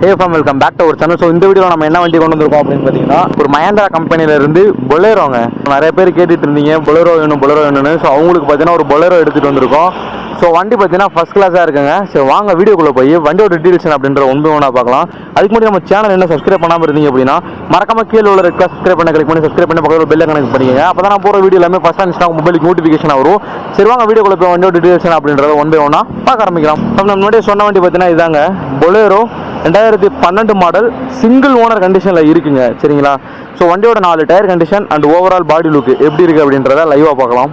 Hey fam welcome back to our channel so இந்த வீடியோவில் நம்ம என்ன வண்டி கொண்டு வந்திருக்கோம் அப்படின்னு பார்த்தீங்கன்னா ஒரு மஹேந்திரா கம்பெனில இருந்து பொலேரோங்க நிறைய பேர் கேட்டுட்டு இருந்தீங்க பொலேரோ வேணும் பொலேரோ வேணும்னு. ஸோ அவங்களுக்கு பார்த்தீங்கன்னா ஒரு பொலேரோ எடுத்துகிட்டு வந்திருக்கோம். ஸோ வண்டி பார்த்தீங்கன்னா ஃபஸ்ட் கிளாஸாக இருக்குங்க. சரி வாங்க வீடியோக்குள்ளே போய் வண்டியோட டீடைல்ஸ் அப்படின்ற ஒன்று ஒன்றா பார்க்கலாம். அதுக்கு முன்னாடி நம்ம சேனல் என்ன சப்ஸ்கிரைப் பண்ணாமல் இருந்தீங்க அப்படின்னா மறக்காம கீழே உள்ள ரெட் சப்ஸ்கிரைப் பண்ண கிளிக் பண்ணி சப்ஸ்கிரைப் பண்ணி பக்கத்தில் பெல்லை கனெக்ட் பண்ணிக்கங்க. அப்போ தான் நான் போகிற வீடியோ எல்லாமே ஃபஸ்ட் இன்ஸ்டா மொபைலுக்கு நோட்டிஃபிகேஷன் வரும். சரி வாங்க வீடியோக்குள்ளே போய் வண்டியோட டீடைல்ஸ் அப்படின்றத ஒன் பை ஒன்றா பார்க்க ஆரம்பிக்கலாம். நம்ம முன்னாடியே சொன்ன வண்டி பார்த்தீங்கன்னா இதாங்க பொலேரோ ரெண்டாயிரத்தி பன்னெண்டு மாடல் சிங்கிள் ஓனர் கண்டிஷனில் இருக்குங்க சரிங்களா? ஸோ வண்டியோட நாலு tyre condition and overall body look எப்படி இருக்குது அப்படின்றத லைவாக பார்க்கலாம்.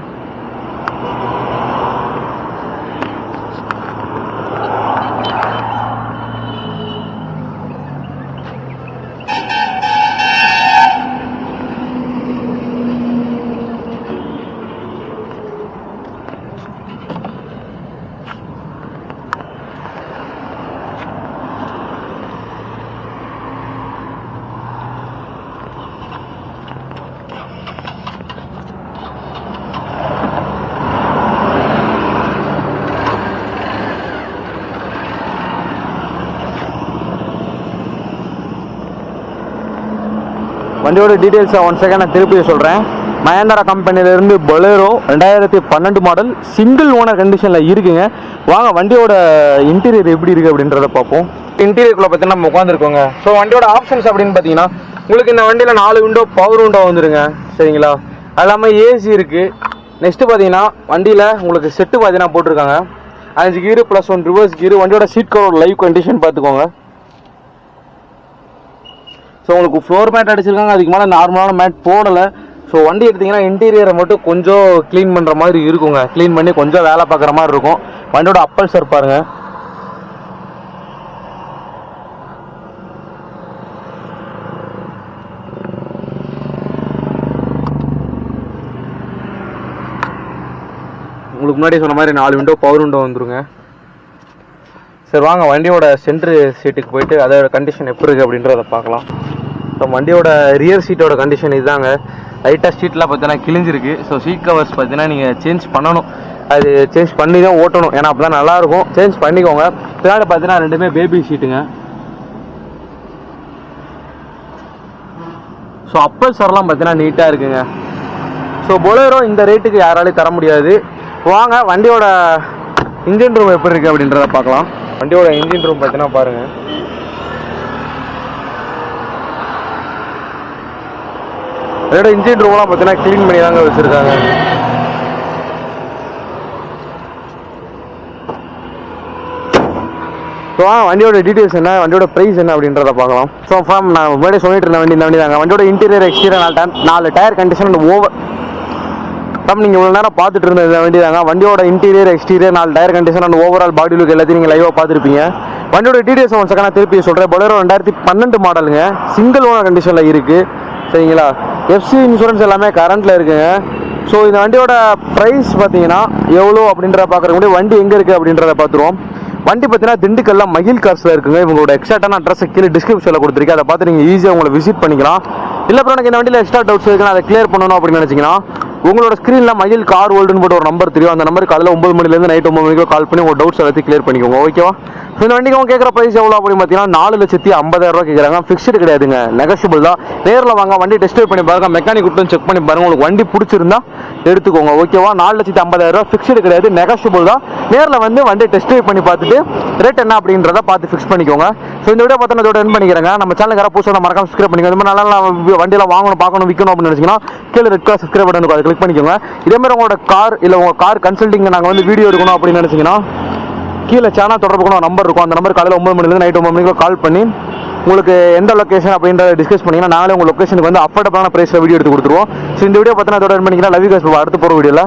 வண்டியோட டீட்டெயில்ஸை ஒன் செகண்ட் நான் திருப்பி சொல்கிறேன் மயந்தரா கம்பெனிலேருந்து பொலேரோ ரெண்டாயிரத்தி பன்னெண்டு மாடல் சிங்கிள் ஓனர் கண்டிஷனில் இருக்குங்க. வாங்க வண்டியோட இன்டீரியர் எப்படி இருக்குது அப்படின்றத பார்ப்போம். இன்டீரியருக்குள்ளே பார்த்தீங்கன்னா நம்ம உட்காந்துருக்கோங்க ஸோ வண்டியோட ஆப்ஷன்ஸ் அப்படின்னு பார்த்தீங்கன்னா உங்களுக்கு இந்த வண்டியில் நாலு விண்டோ பவர் விண்டோ வந்துருங்க. சரிங்களா? அது இல்லாமல் ஏசி இருக்குது நெக்ஸ்ட்டு பார்த்தீங்கன்னா வண்டியில் உங்களுக்கு செட்டு பார்த்தீங்கன்னா போட்டிருக்காங்க. அஞ்சு gear plus one reverse gear வண்டியோட சீட் கவர் லைவ் கண்டிஷன் பார்த்துக்கோங்க. ஸோ உங்களுக்கு ஃப்ளோர் மேட் அடிச்சிருக்காங்க. அதுக்கு மேலே நார்மலான மேட் போடலை. ஸோ வண்டி எடுத்தீங்கன்னா இன்டீரியரை மட்டும் கொஞ்சம் க்ளீன் பண்ணுற மாதிரி இருக்குங்க. க்ளீன் பண்ணி கொஞ்சம் வேலை பார்க்குற மாதிரி இருக்கும். வண்டியோட அப்பல் சார் பாருங்க. உங்களுக்கு முன்னாடி சொன்ன மாதிரி நாலு விண்டோ பவர் விண்டோ வந்துருங்க. சரி வாங்க. வண்டியோட சென்ட்ரு சீட்டுக்கு போயிட்டு அதோட கண்டிஷன் எப்படி இருக்குது அப்படின்றத பார்க்கலாம். ஸோ வண்டியோட ரியர் சீட்டோட கண்டிஷன் இதுதாங்க. லைட்டாக சீட்லாம் பார்த்தீங்கன்னா கிழிஞ்சிருக்கு. ஸோ சீட் கவர்ஸ் பார்த்தீங்கன்னா நீங்கள் சேஞ்ச் பண்ணணும். அது சேஞ்ச் பண்ணி தான் ஓட்டணும். ஏன்னா அப்போ தான் நல்லாயிருக்கும். சேஞ்ச் பண்ணிக்கோங்க. பின்னாடி பார்த்தீங்கன்னா ரெண்டுமே பேபி சீட்டுங்க ஸோ அப்பல் சரலாம் பார்த்தீங்கன்னா நீட்டாக இருக்குங்க. ஸோ பொலேரோ இந்த ரேட்டுக்கு யாராலையும் தர முடியாது. வாங்க வண்டியோட இன்ஜின் ரூம் எப்படி இருக்குது அப்படின்றத பார்க்கலாம். வண்டியோட இன்ஜின் ரூம் பார்த்தீங்கன்னா பாருங்கள் அதோட இன்ஜின் ரூம்லாம் பார்த்தீங்கன்னா க்ளீன் பண்ணி தாங்க வச்சுருக்காங்க. ஸோ வண்டியோட டீட்டெயில்ஸ் என்ன வண்டியோட ப்ரைஸ் என்ன அப்படின்றத பார்க்கலாம். ஸோ ஃபார்ம் நான் முன்னாடி சொல்லிட்டு இருந்த வண்டி இந்த வண்டி தாங்க. வண்டியோட இன்டீரியர் எக்ஸ்டீரியர் நாலு டயர் நாலு டயர் கண்டிஷன் ஓவர் ஃபார்ம் நீங்கள் இவ்வளோ நேரம் பார்த்துட்டு இருந்த இந்த வண்டி தாங்க. வண்டியோட இன்டீரியர் எக்ஸ்டீரியர் நாலு tyre condition and overall body look எல்லாத்தையும் நீங்கள் லைவாக பார்த்துருப்பீங்க. வண்டியோட டீடெயில்ஸ் ஒன் செகண்ட் நான் திருப்பி சொல்கிறேன் பொலரோ ரெண்டாயிரத்தி பன்னெண்டு மாடலுங்க சிங்கிள் ஓனர் கண்டிஷனில் இருக்குது சரிங்களா எஃப்சி இன்சூரன்ஸ் எல்லாமே கரண்ட்டில் இருக்குங்க. ஸோ இந்த வண்டியோட ப்ரைஸ் பார்த்தீங்கன்னா எவ்வளோ அப்படின்றத பார்க்குறதுக்கு முன்னாடி வண்டி எங்கே இருக்குது அப்படின்றத பார்த்துருவோம். வண்டி பார்த்தீங்கன்னா திண்டுக்கல்ல மகிழ் கார்ஸில் இருக்குங்க. இவங்களோட எக்ஸாக்டான அட்ரஸை கீழே டிஸ்கிரிப்ஷனில் கொடுத்துருக்கேன். அதை பார்த்து நீங்கள் ஈஸியாக உங்களை விசிட் பண்ணிக்கலாம். இல்லை அப்புறம் எனக்கு இந்த வண்டியில் எக்ஸ்ட்ரா டவுட்ஸ் இருக்குன்னா அதை கிளியர் பண்ணணும் அப்படின்னு நினச்சிங்கன்னா உங்களோட ஸ்க்ரீனில் மயில் கார் வேர்ல்டுன்னு போட்டு ஒரு நம்பர் தெரியும். அந்த நம்பருக்கு காலையில் ஒம்பது மணிலேருந்து நைட் ஒம்பது மணிக்கு கால் பண்ணி உங்கள் டவுட்ஸ் எல்லாத்தையும் கிளியர் பண்ணிக்கோங்க. ஓகேவா இந்த வண்டிக்கு அவங்க கேட்குற ப்ரைஸ் எவ்வளோ அப்படின்னு பார்த்தீங்கன்னா நாலு லட்சத்தி ஐம்பதாயிரம் ரூபா கேட்குறாங்க ஃபிக்ஸ்டு கிடையாதுங்க. நெகஷியபிள் தான். நேரில் வாங்க வண்டி டெஸ்ட் பண்ணி பாருங்க. மெக்கானிக் விட்டு செக் பண்ணி பாருங்க. உங்களுக்கு வண்டி பிடிச்சிருந்தா எடுத்துக்கோங்க. ஓகேவா நாலு லட்சத்தி ஐம்பதாயிரம் ரூபா ஃபிக்ஸ்டு கிடையாது. நெகஷியபிள் தான். நேரில் வந்து வண்டி டெஸ்ட் பண்ணி பார்த்துட்டு ரேட் என்ன அப்படின்றத பார்த்து ஃபிக்ஸ் பண்ணிக்கோங்க. ஸோ இந்த வீடியோ பார்த்தா இதோட என் பண்ணிக்கிறேங்க. நம்ம சேனல் யாராவது புதுசாக மறக்காம சப்ஸ்கிரைப் பண்ணிக்கோங்க. இந்த மாதிரி நல்லா வண்டியெல்லாம் வாங்கணும் பார்க்கணும் விற்கணும் அப்படின்னு நினச்சிங்கன்னா கீழே ரெட் கலர் சப்ஸ்கிரைப் பட்டன் அதை கிளிக் பண்ணிக்கோங்க. இதே மாதிரி உங்களோட கார் இல்லை உங்கள் கார் கன்சல்டிங் நாங்கள் வந்து வீடியோ எடுக்கணும் அப்படின்னு நினச்சிங்கன்னா கீழே சேனல் தொடர்பு நம்பர் இருக்கும். அந்த நம்பர் காலையில் ஒம்பது மணிலேருந்து நைட் ஒம்பது மணிக்கு கால் பண்ணி உங்களுக்கு எந்த லொக்கேஷன் அப்படின்றத டிஸ்கஸ் பண்ணிங்கன்னா நாங்களே உங்கள் லொக்கேஷனுக்கு வந்து அஃபோர்டபுளான ப்ரைஸில் வீடியோ எடுத்து கொடுத்துருவோம். ஸோ இந்த வீடியோ பார்த்தீங்கன்னா தொடர்பு என் பண்ணிக்கலாம் லவ் கேஸ் அடுத்து போகிற வீடியோவில்